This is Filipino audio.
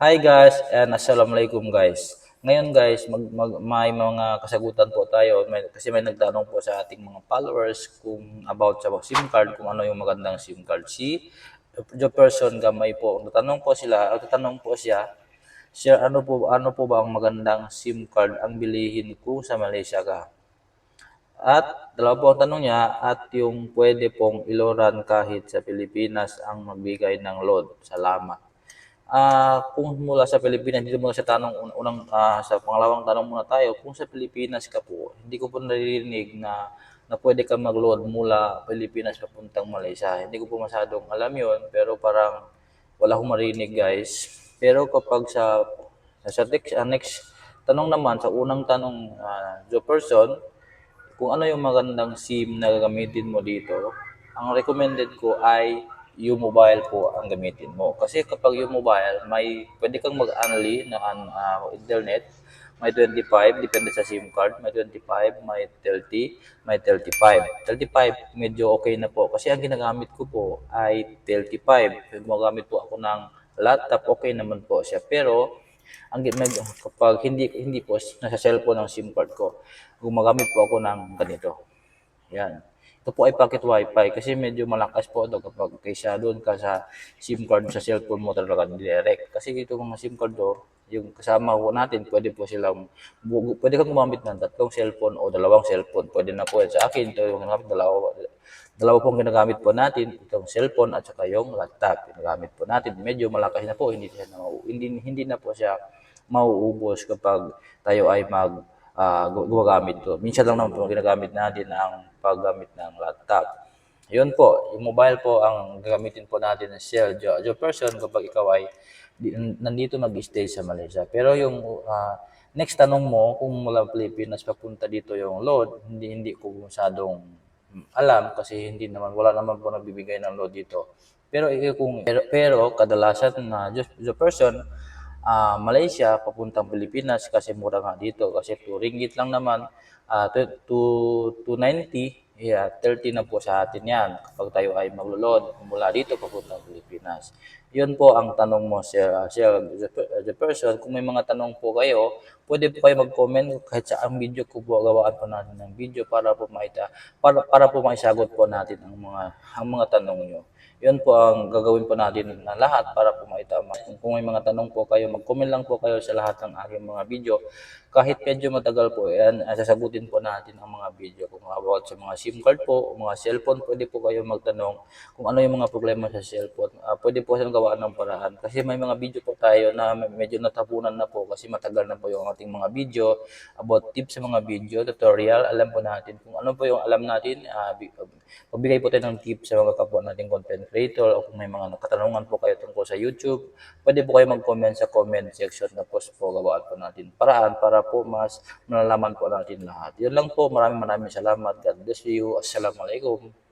Hi guys and assalamualaikum guys. Ngayon guys, mag, mag, may mga kasagutan po tayo may, kasi may nagtanong po sa ating mga followers kung about sa SIM card, kung ano yung magandang SIM card. Si the person gamay po, natanong po sila, tatanong po siya, Sir, ano po ano po ba ang magandang SIM card ang bilihin ko sa Malaysia ka? At dalawa po ang tanong niya at yung pwede pong iloran kahit sa Pilipinas ang magbigay ng load. Salamat. Ah, kung mula sa Pilipinas, dito muna sa tanong un- unang ah, sa pangalawang tanong muna tayo, kung sa Pilipinas ka po, hindi ko po naririnig na na pwede ka mag-load mula Pilipinas papuntang Malaysia. Hindi ko po masyadong alam 'yon, pero parang wala akong marinig, guys. Pero kapag sa sa next, ah, next tanong naman sa unang tanong uh, Joe person, kung ano yung magandang SIM na gagamitin mo dito, ang recommended ko ay yung mobile po ang gamitin mo. Kasi kapag yung mobile, may pwede kang mag-only na an- ah, internet, may 25, depende sa SIM card, may 25, may 30, may 35. 35, medyo okay na po. Kasi ang ginagamit ko po ay 35. Gumagamit po ako ng laptop, okay naman po siya. Pero, ang med- kapag hindi hindi po nasa cellphone ang SIM card ko, gumagamit po ako ng ganito. Yan. Ito po ay pocket wifi kasi medyo malakas po ito kapag kaysa doon ka sa SIM card sa cellphone mo talaga direct. Kasi ito mga SIM card do, yung kasama po natin, pwede po silang, pwede kang gumamit ng tatlong cellphone o dalawang cellphone. Pwede na po yan. Sa akin, ito yung ginagamit, dalawa, dalawa pong ginagamit po natin, itong cellphone at saka yung laptop. Ginagamit po natin. Medyo malakas na po, hindi, siya na, hindi, hindi na po siya mauubos kapag tayo ay mag gu- gumagamit to. Minsan lang naman po ginagamit natin ang paggamit ng laptop. Yun po, yung mobile po ang gagamitin po natin ng shell jo, jo person kapag ikaw ay di- nandito mag-stay sa Malaysia. Pero yung ah, next tanong mo kung mula Pilipinas papunta dito yung load, hindi hindi ko masyadong mm, alam kasi hindi naman wala naman po nagbibigay ng load dito. Pero eh, kung pero, pero kadalasan na jo, jo person ah, Malaysia papuntang Pilipinas kasi mura nga dito kasi 2 ringgit lang naman. Ah to, to 290 yeah 30 na po sa atin yan kapag tayo ay maglulod. Mula dito papuntang Pilipinas yun po ang tanong mo sir, sir the person kung may mga tanong po kayo pwede po kayo mag-comment kahit sa ang video ko po gawaan po natin ng video para po maita para para po maisagot po natin ang mga ang mga tanong niyo yun po ang gagawin po natin na lahat para po maitama. Kung, may mga tanong po kayo, mag-comment lang po kayo sa lahat ng aking mga video. Kahit medyo matagal po, yan, ah, sasagutin po natin ang mga video. Kung about sa mga SIM card po, mga cellphone, pwede po kayo magtanong kung ano yung mga problema sa cellphone. Ah, pwede po silang gawaan ng paraan. Kasi may mga video po tayo na medyo natapunan na po kasi matagal na po yung ating mga video about tips sa mga video, tutorial. Alam po natin kung ano po yung alam natin. Magbigay po tayo ng tips sa mga kapwa nating content creator o kung may mga katanungan po kayo tungkol sa YouTube, pwede po kayo mag-comment sa comment section na post po gawaan po natin paraan para po mas malalaman po natin lahat. Yun lang po. Maraming maraming salamat. God bless you. Assalamualaikum.